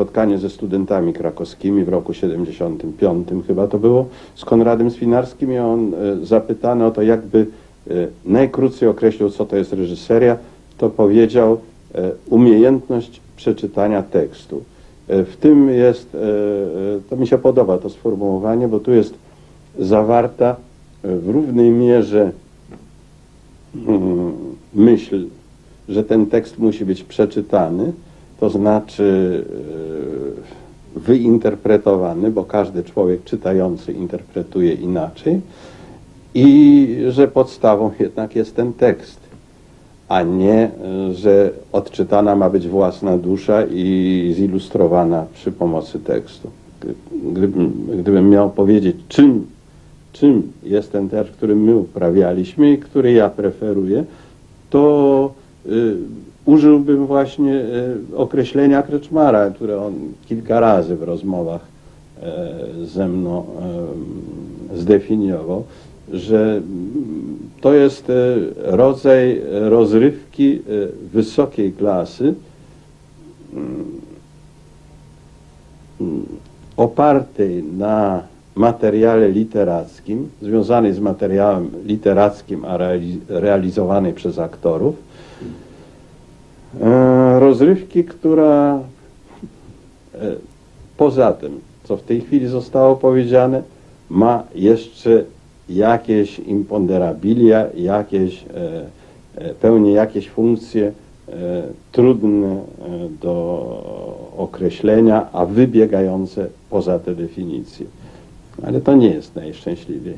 spotkanie ze studentami krakowskimi w roku 75 chyba to było, z Konradem Swinarskim i on e, zapytany o to, jakby e, najkrócej określił, co to jest reżyseria, to powiedział e, umiejętność przeczytania tekstu. W tym jest, to mi się podoba to sformułowanie, bo tu jest zawarta w równej mierze mm, myśl, że ten tekst musi być przeczytany, to znaczy e, wyinterpretowany, bo każdy człowiek czytający interpretuje inaczej i że podstawą jednak jest ten tekst, a nie, e, że odczytana ma być własna dusza i zilustrowana przy pomocy tekstu. Gdybym, gdybym miał powiedzieć, czym czym jest ten teatr, który my uprawialiśmy i który ja preferuję, to y, użyłbym właśnie y, określenia Kreczmara, które on kilka razy w rozmowach e, ze mną e, zdefiniował, że mm, to jest e, rodzaj rozrywki e, wysokiej klasy, mm, opartej na materiale literackim, związanej z materiałem literackim, a reali realizowanej przez aktorów. E, rozrywki, która e, poza tym, co w tej chwili zostało powiedziane, ma jeszcze jakieś imponderabilia, jakieś, e, pełni jakieś funkcje trudne do określenia, a wybiegające poza te definicje. Ale to nie jest najszczęśliwiej.